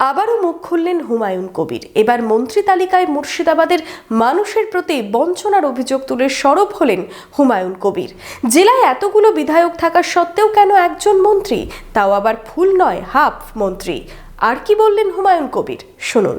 আবারও মুখ খুললেন হুমায়ুন কবির। এবার মন্ত্রী তালিকায় মুর্শিদাবাদের মানুষের প্রতি বঞ্চনার অভিযোগ তুলে সরব হলেন হুমায়ুন কবির। জেলায় এতগুলো বিধায়ক থাকা সত্ত্বেও কেন একজন মন্ত্রী? তাও আবার ফুল নয়, হাফ মন্ত্রী। আর কি বললেন হুমায়ুন কবির? শুনুন।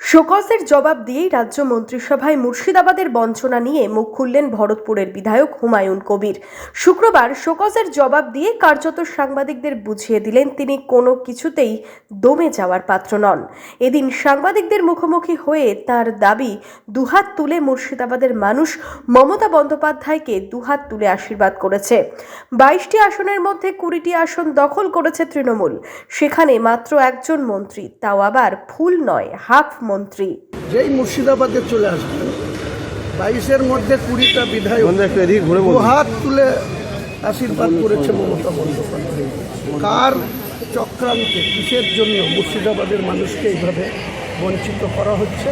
শোকজের জবাব দিয়েই রাজ্য মন্ত্রিসভায় মুর্শিদাবাদের বঞ্চনা নিয়ে মুখ খুললেন ভরতপুরের বিধায়ক হুমায়ুন কবির। শুক্রবার শোকজের জবাব দিয়ে কার্যত সাংবাদিকদের বুঝিয়ে দিলেন তিনি কোনো কিছুতেই দমে যাওয়ার পাত্র নন। এদিন সাংবাদিকদের মুখোমুখি হয়ে তার দাবি, দুহাত তুলে মুর্শিদাবাদের মানুষ মমতা বন্দ্যোপাধ্যায়কে দুহাত তুলে আশীর্বাদ করেছে। বাইশটি আসনের মধ্যে কুড়িটি আসন দখল করেছে তৃণমূল। সেখানে মাত্র একজন মন্ত্রী, তাও আবার ফুল নয়, হাফ মন্ত্রী যেই মুর্শিদাবাদে চলে আসবেন বাইশের মধ্যে কুড়িটা বিধায়ক হাত তুলে আশীর্বাদ করেছে মমতা বন্দ্যোপাধ্যায়। কার চক্রান্তে কিসের জন্য মুর্শিদাবাদের মানুষকে এইভাবে বঞ্চিত করা হচ্ছে?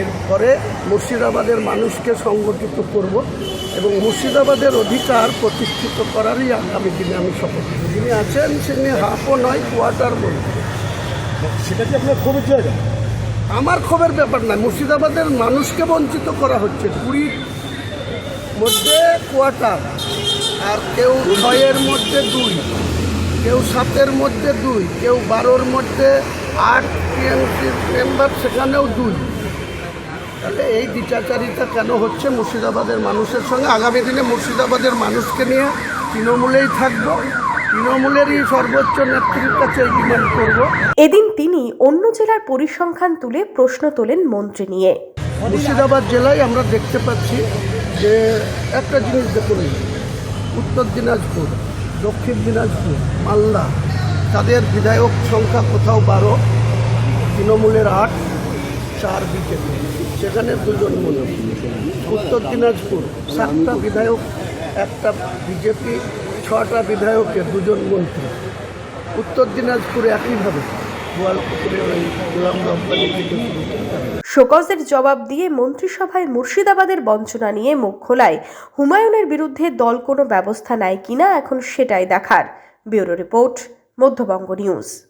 এরপরে মুর্শিদাবাদের মানুষকে সংগঠিত করব এবং মুর্শিদাবাদের অধিকার প্রতিষ্ঠিত করারই আগামী দিনে আমি শপথ। যিনি আছেন তিনি হাফও নয় কোয়ার্টার মন্ত্রী সেটা কি আপনার ক্ষোভের জায়গা আমার খবর ব্যাপার না, মুর্শিদাবাদের মানুষকে বঞ্চিত করা হচ্ছে। কুড়ির মধ্যে কোয়ার্টার আর কেউ ছয়ের মধ্যে দুই, কেউ সাতের মধ্যে দুই, কেউ বারোর মধ্যে আট টিএমসির মেম্বার সেখানেও দুই। তাহলে এই বিচারচারিতা কেন হচ্ছে মুর্শিদাবাদের মানুষের সঙ্গে? আগামী দিনে মুর্শিদাবাদের মানুষকে নিয়ে তৃণমূলেই থাকব। তৃণমূলেরই সর্বোচ্চ নেত্রীর কাছে ডিমান্ড করব। এদিন তিনি অন্য জেলার পরিসংখ্যান তুলে প্রশ্ন তোলেন মন্ত্রী নিয়ে। মুর্শিদাবাদ জেলায় আমরা দেখতে পাচ্ছি যে একটা জিনিস দেখুন উত্তর দিনাজপুর দক্ষিণ দিনাজপুর মালদা তাদের বিধায়ক সংখ্যা কোথাও বারো তৃণমূলের আট চার বিজেপি। সেখানে দুজন মন্ত্রী উত্তর দিনাজপুর সাতটা বিধায়ক একটা বিজেপি ছটা বিধায়কের দুজন মন্ত্রী। উত্তর দিনাজপুরে একইভাবে শোকজের জবাব দিয়ে মন্ত্রিসভায় মুর্শিদাবাদের বঞ্চনা নিয়ে মুখ খোলায়। হুমায়ুনের বিরুদ্ধে দল কোনো ব্যবস্থা নেয় কিনা এখন সেটাই দেখার। Bureau report, Madhyabanga news.